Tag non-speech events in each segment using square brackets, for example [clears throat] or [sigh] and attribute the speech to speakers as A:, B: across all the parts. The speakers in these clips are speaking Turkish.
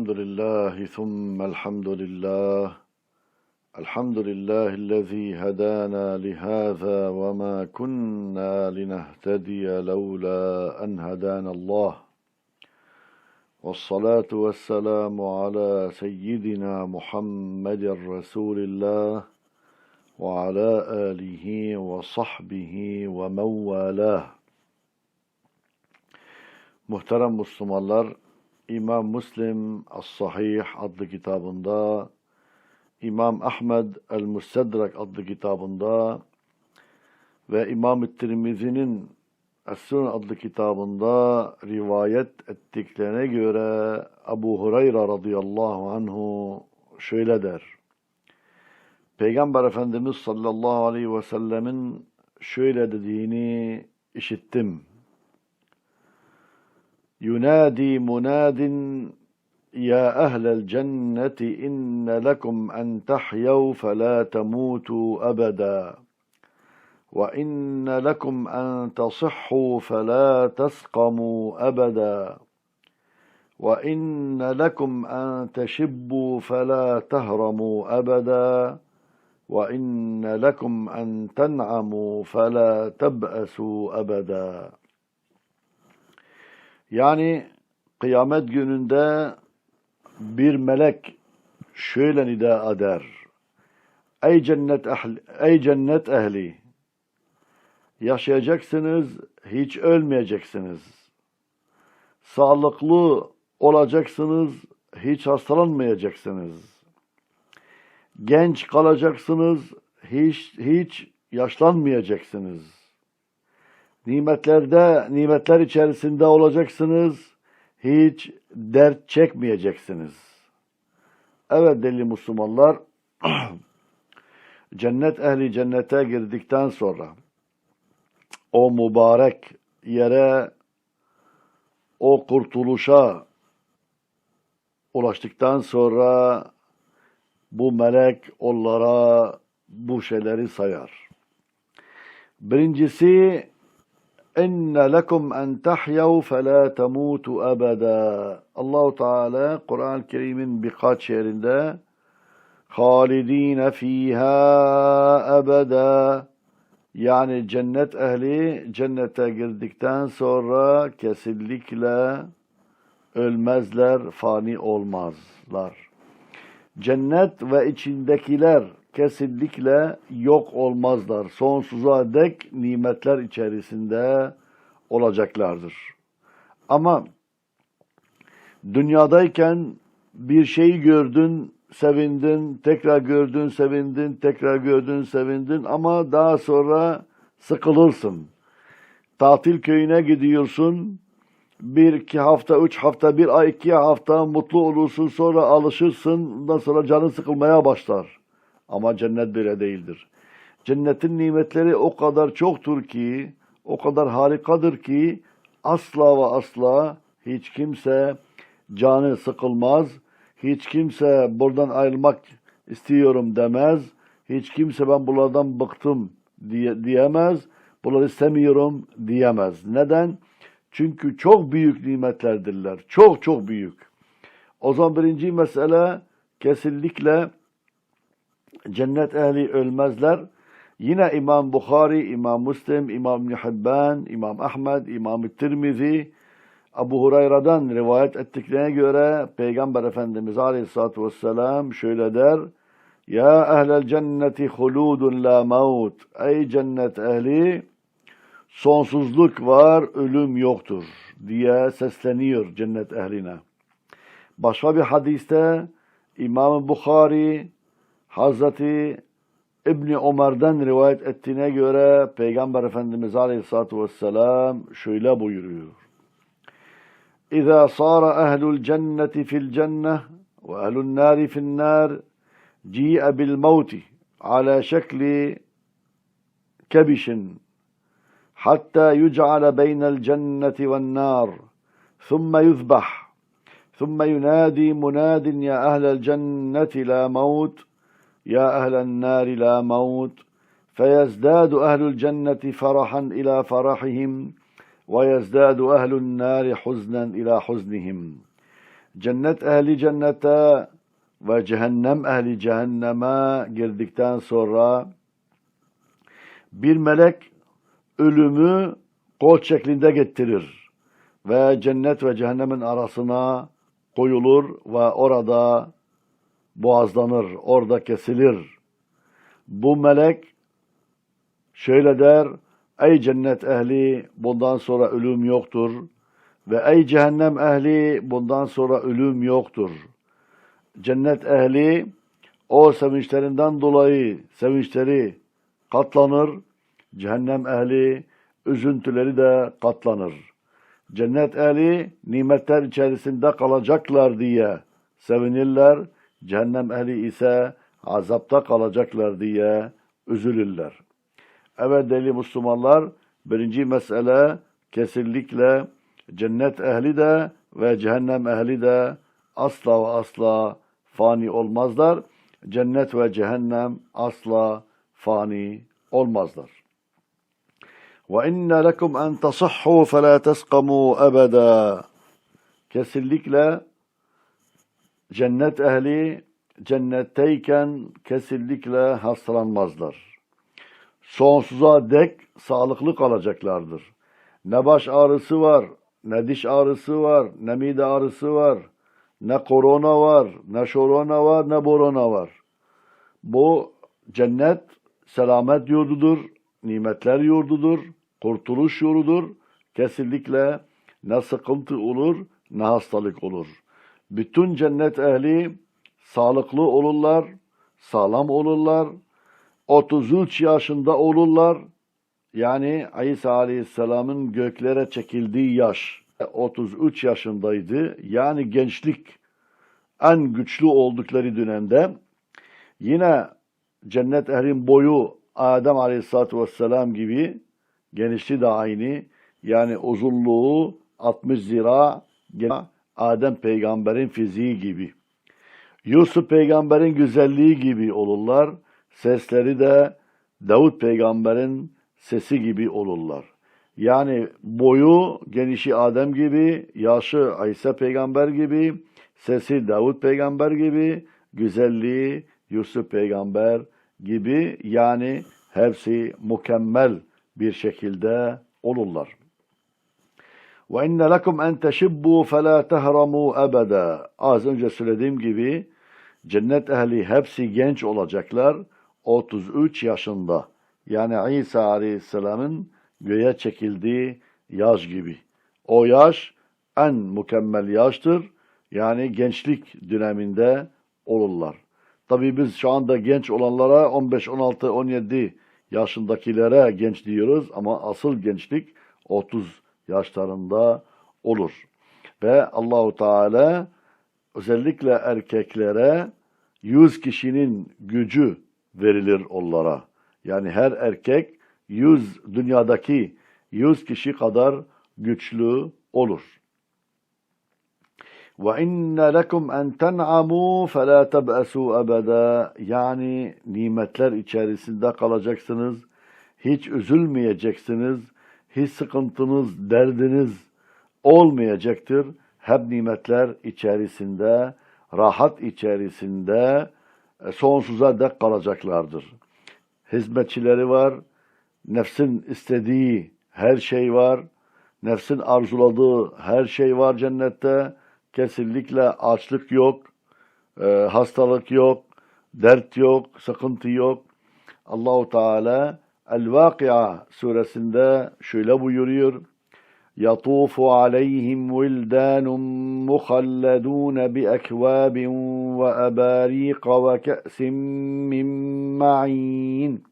A: الحمد لله ثم الحمد لله. الحمد لله الذي هدانا لهذا وما كنا لنهتدي لولا أن هدانا الله. والصلاة والسلام على سيدنا محمد رسول الله وعلى آله وصحبه ومن والاه Muhterem Müslümanlar, İmam Müslim As-Sahih adlı kitabında, İmam Ahmed El-Müstedrak adlı kitabında ve İmam-ı Tirmizi'nin Es-Sunan adlı kitabında rivayet ettiklerine göre Abu Hureyre radıyallahu anhu şöyle der. Peygamber Efendimiz sallallahu aleyhi ve sellemin şöyle dediğini işittim. ينادي مناد يا أهل الجنة إن لكم أن تحيوا فلا تموتوا أبدا. وإن لكم أن تصحوا فلا تسقموا أبدا. وإن لكم أن تشبوا فلا تهرموا أبدا. وإن لكم أن تنعموا فلا تبأسوا أبدا. Yani kıyamet gününde bir melek şöyle nida eder. Ey cennet ehli, ey cennet ehli yaşayacaksınız, hiç ölmeyeceksiniz. Sağlıklı olacaksınız, hiç hastalanmayacaksınız. Genç kalacaksınız, hiç hiç yaşlanmayacaksınız. Nimetlerde, nimetler içerisinde olacaksınız. Hiç dert çekmeyeceksiniz. Evet deli Müslümanlar, [clears throat] cennet ehli cennete girdikten sonra o mübarek yere, o kurtuluşa ulaştıktan sonra bu melek onlara bu şeyleri sayar. Birincisi İnne lekum en tahyav fe temutu ebeda. Allahu Teala Kur'an-ı Kerim'in birkaç yerinde halidine fiha ebeda yani cennet ehli cennete girdikten sonra kesinlikle ölmezler, fani olmazlar. Cennet ve içindekiler kesinlikle yok olmazlar. Sonsuza dek nimetler içerisinde olacaklardır. Ama dünyadayken bir şeyi gördün, sevindin, tekrar gördün, sevindin, tekrar gördün, sevindin ama daha sonra sıkılırsın. Tatil köyüne gidiyorsun, bir iki hafta, üç hafta, bir ay, iki hafta mutlu olursun, sonra alışırsın, ondan sonra canın sıkılmaya başlar. Ama cennet böyle değildir. Cennetin nimetleri o kadar çoktur ki, o kadar harikadır ki asla ve asla hiç kimse canı sıkılmaz, hiç kimse buradan ayrılmak istiyorum demez, hiç kimse ben bunlardan bıktım diye, diyemez, bunları istemiyorum diyemez. Neden? Çünkü çok büyük nimetlerdirler, çok çok büyük. O zaman birinci mesele kesinlikle cennet ehli ölmezler. Yine İmam Bukhari, İmam Müslim, İmam İbn Hibban, İmam Ahmed, İmam Tirmizi, Abu Hurayre'den rivayet ettiklerine göre Peygamber Efendimiz Aleyhisselatü Vesselam şöyle der. Ya ehlel cenneti huludun la maut. Ey cennet ehli sonsuzluk var, ölüm yoktur diye sesleniyor cennet ehline. Başka bir hadiste İmam Bukhari Hazreti İbni Ömer'den rivayet ettiğine göre Peygamber Efendimiz Aleyhisselatü Vesselam şöyle buyuruyor. İza sara ehlul cenneti fil cenneh ve ehlun nari fil nar ci'e bil mevti ala şekli kebişin hatta yuc'ale beynel cenneti ven nar ثم يذبح ثم ينادي مناد يا أهل الجنة لا موت يا أهل النار لا موت فيزداد أهل الجنة فرحا إلى فرحهم ويزداد أهل النار حزنا إلى حزنهم cennet ehli cennete ve cehennem ehli cehenneme girdikten sonra bir melek ölümü kol şeklinde getirir ve cennet ve cehennemin arasına koyulur ve orada boğazlanır, orada kesilir. Bu melek şöyle der, ey cennet ehli bundan sonra ölüm yoktur ve ey cehennem ehli bundan sonra ölüm yoktur. Cennet ehli o sevinçlerinden dolayı sevinçleri katlanır, cehennem ehli üzüntüleri de katlanır. Cennet ehli nimetler içerisinde kalacaklar diye sevinirler, cehennem ehli ise azapta kalacaklar diye üzülürler. Evet değerli Müslümanlar, birinci mesele kesinlikle cennet ehli de ve cehennem ehli de asla ve asla fani olmazlar. Cennet ve cehennem asla fani olmazlar. وَاِنَّ لَكُمْ اَنْ تَصَحُّوا فَلَا تَسْقَمُوا أَبَدًا Kesinlikle cennet ehli cennetteyken kesinlikle hastalanmazlar. Sonsuza dek sağlıklı kalacaklardır. Ne baş ağrısı var, ne diş ağrısı var, ne mide ağrısı var, ne korona var, ne şorona var, ne borona var. Bu cennet selamet yurdudur, nimetler yurdudur, kurtuluş yurdudur. Kesinlikle ne sıkıntı olur, ne hastalık olur. Bütün cennet ehli sağlıklı olurlar, sağlam olurlar, 33 yaşında olurlar. Yani İsa Aleyhisselam'ın göklere çekildiği yaş 33 yaşındaydı. Yani gençlik en güçlü oldukları dönemde yine cennet ehlin boyu Adem Aleyhisselatü Vesselam gibi genişliği de aynı. Yani uzunluğu 60 zira Adem peygamberin fiziği gibi. Yusuf peygamberin güzelliği gibi olurlar. Sesleri de Davut peygamberin sesi gibi olurlar. Yani boyu genişi Adem gibi, yaşı İsa peygamber gibi, sesi Davut peygamber gibi, güzelliği Yusuf peygamber gibi yani hepsi mükemmel bir şekilde olurlar. Ve inne lekum en teşibbu fe tehramu ebeda. Az önce söylediğim gibi cennet ehli hepsi genç olacaklar. 33 yaşında. Yani İsa Aleyhisselam'ın göğe çekildiği yaş gibi. O yaş en mükemmel yaştır. Yani gençlik döneminde olurlar. Tabii biz şu anda genç olanlara 15, 16, 17 yaşındakilere genç diyoruz ama asıl gençlik 30 yaşlarında olur. Ve Allahu Teala özellikle erkeklere 100 kişinin gücü verilir onlara. Yani her erkek 100 dünyadaki 100 kişi kadar güçlü olur. Ve inne lekum en ten'amu fe la teb'esu ebeda. Yani nimetler içerisinde kalacaksınız. Hiç üzülmeyeceksiniz. Hiç sıkıntınız, derdiniz olmayacaktır. Hep nimetler içerisinde, rahat içerisinde e, sonsuza dek kalacaklardır. Hizmetçileri var, nefsin istediği her şey var, nefsin arzuladığı her şey var cennette. Kesinlikle açlık yok, e, hastalık yok, dert yok, sıkıntı yok. Allahu Teala El-Vakia suresinde şöyle buyuruyor. يطوف عليهم ولدان مخلدون بأكواب وأباريق وكأس من معين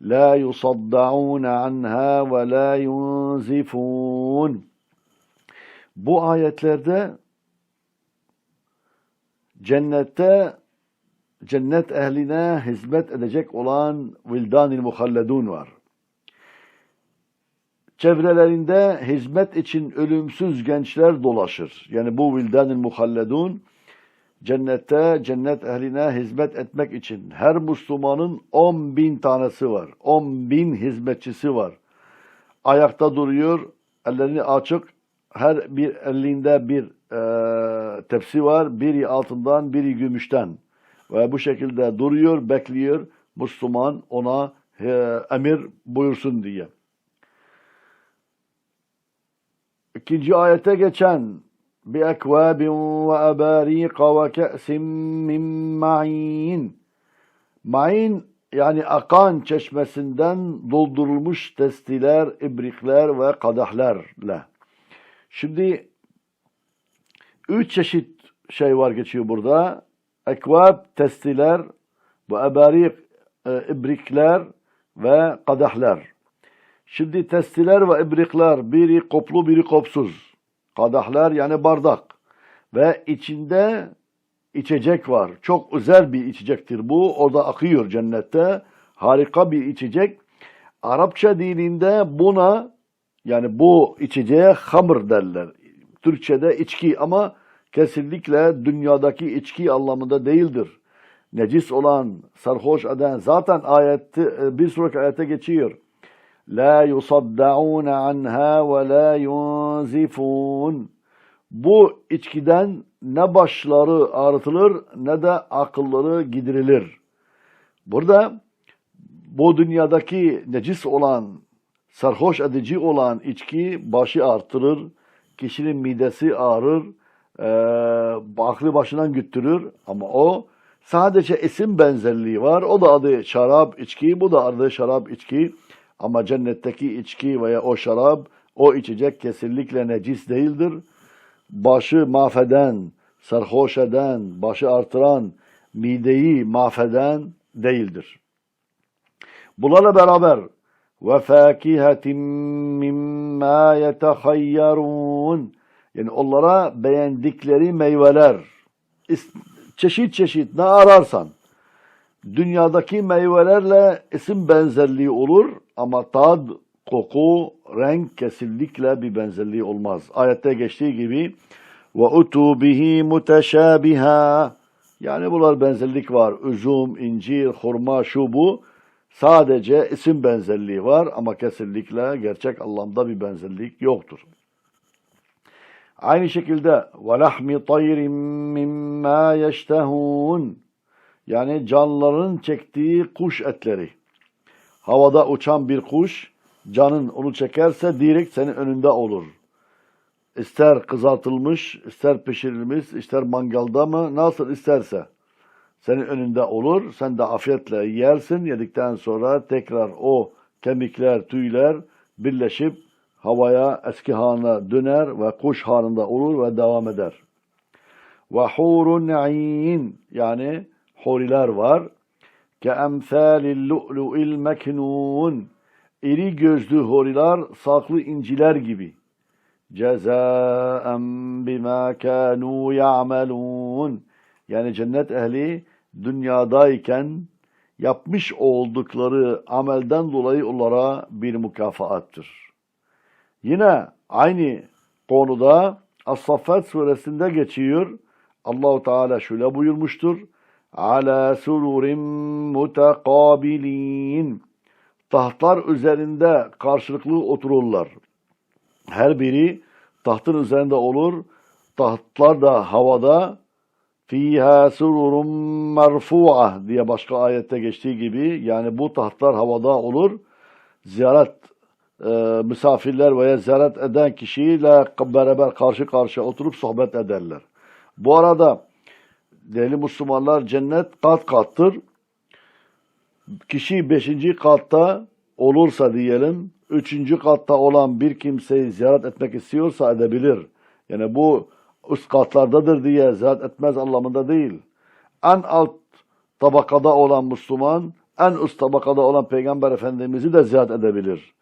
A: لا يصدعون عنها ولا ينزفون Bu ayetlerde cennette cennet ehline hizmet edecek olan vildanil muhalledun var. Çevrelerinde hizmet için ölümsüz gençler dolaşır. Yani bu vildanil muhalledun cennette cennet ehline hizmet etmek için her Müslümanın 10 bin tanesi var. 10 bin hizmetçisi var. Ayakta duruyor, ellerini açık, her bir elinde bir e, tepsi var. Biri altından, biri gümüşten. Ve bu şekilde duruyor, bekliyor. Müslüman ona e, emir buyursun diye. İkinci ayete geçen ve abarika ve ke'sin min ma'in. Ma'in yani akan çeşmesinden doldurulmuş testiler, ibrikler ve kadehlerle. Şimdi üç çeşit şey var geçiyor burada. Ekvab, testiler, bu ebarik, e, ibrikler ve kadehler. Şimdi testiler ve ibrikler biri koplu biri kopsuz. Kadehler yani bardak. Ve içinde içecek var. Çok özel bir içecektir bu. Orada akıyor cennette. Harika bir içecek. Arapça dilinde buna yani bu içeceğe hamr derler. Türkçe'de içki ama kesinlikle dünyadaki içki anlamında değildir. Necis olan, sarhoş eden zaten ayette bir sonraki ayete geçiyor. La yusaddaun anha ve la yunzifun. Bu içkiden ne başları ağrıtılır ne de akılları gidirilir. Burada bu dünyadaki necis olan, sarhoş edici olan içki başı artırır, kişinin midesi ağrır, e, aklı başından götürür ama o sadece isim benzerliği var. O da adı şarap içki, bu da adı şarap içki. Ama cennetteki içki veya o şarap, o içecek kesinlikle necis değildir. Başı mahveden, sarhoş eden, başı artıran, mideyi mahveden değildir. Bunlarla beraber ve fakihatin mimma yetehayyarun yani onlara beğendikleri meyveler çeşit çeşit ne ararsan dünyadaki meyvelerle isim benzerliği olur ama tad, koku, renk kesinlikle bir benzerliği olmaz. Ayette geçtiği gibi ve utu bihi yani bunlar benzerlik var. Üzüm, incir, hurma, şu bu. Sadece isim benzerliği var ama kesinlikle gerçek anlamda bir benzerlik yoktur. Aynı şekilde وَلَحْمِ طَيْرٍ مِمَّا يَشْتَهُونَ Yani canlıların çektiği kuş etleri. Havada uçan bir kuş, canın onu çekerse direkt senin önünde olur. İster kızartılmış, ister pişirilmiş, ister mangalda mı, nasıl isterse senin önünde olur. Sen de afiyetle yersin. Yedikten sonra tekrar o kemikler, tüyler birleşip havaya eski haline döner ve kuş halinde olur ve devam eder. Ve hurun ayn yani huriler var. Ke emsalil lu'lu'il meknun iri gözlü horiler saklı inciler gibi. Cezaen bima kanu ya'melun yani cennet ehli dünyadayken yapmış oldukları amelden dolayı onlara bir mükafaattır. Yine aynı konuda As-Saffat suresinde geçiyor. Allahu Teala şöyle buyurmuştur. Ala sururin mutakabilin. Tahtlar üzerinde karşılıklı otururlar. Her biri tahtın üzerinde olur. Tahtlar da havada fiha sururun merfu'a diye başka ayette geçtiği gibi yani bu tahtlar havada olur. Ziyaret e, misafirler veya ziyaret eden kişiyle beraber karşı karşıya oturup sohbet ederler. Bu arada değerli Müslümanlar cennet kat kattır. Kişi beşinci katta olursa diyelim, üçüncü katta olan bir kimseyi ziyaret etmek istiyorsa edebilir. Yani bu üst katlardadır diye ziyaret etmez anlamında değil. En alt tabakada olan Müslüman, en üst tabakada olan Peygamber Efendimiz'i de ziyaret edebilir.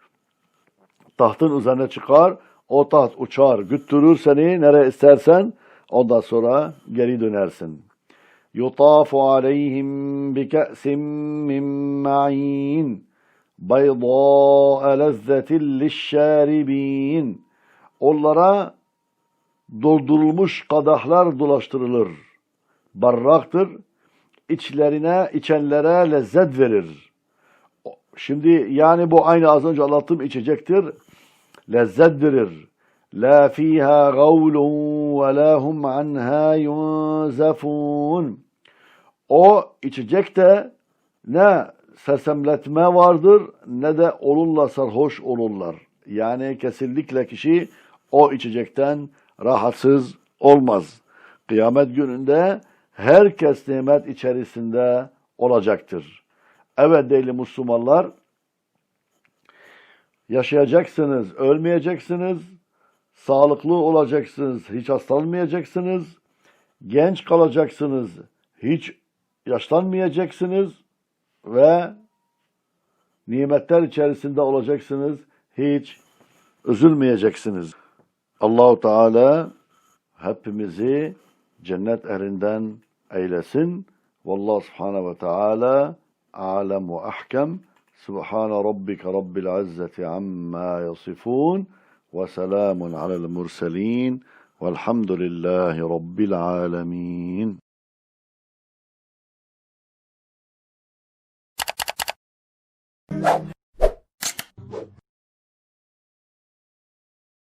A: Tahtın üzerine çıkar, o taht uçar, güttürür seni nereye istersen, ondan sonra geri dönersin. يطاف عليهم بكأس من معين بيضاء لذة للشاربين Onlara doldurulmuş kadahlar dolaştırılır. Barraktır. İçlerine, içenlere lezzet verir. Şimdi yani bu aynı az önce anlattığım içecektir. Lezzettirir. La fiha gavlun ve la hum anha yunzafun. O içecekte ne sersemletme vardır ne de onunla sarhoş olurlar. Yani kesinlikle kişi o içecekten rahatsız olmaz. Kıyamet gününde herkes nimet içerisinde olacaktır. Evet değerli Müslümanlar, yaşayacaksınız, ölmeyeceksiniz, sağlıklı olacaksınız, hiç hastalanmayacaksınız, genç kalacaksınız, hiç yaşlanmayacaksınız ve nimetler içerisinde olacaksınız, hiç üzülmeyeceksiniz. Allahu Teala hepimizi cennet ehlinden eylesin. Vallahu Subhanahu ve Teala أعلم وأحكم. سبحان ربك رب العزة عما يصفون وسلام على المرسلين والحمد لله رب العالمين.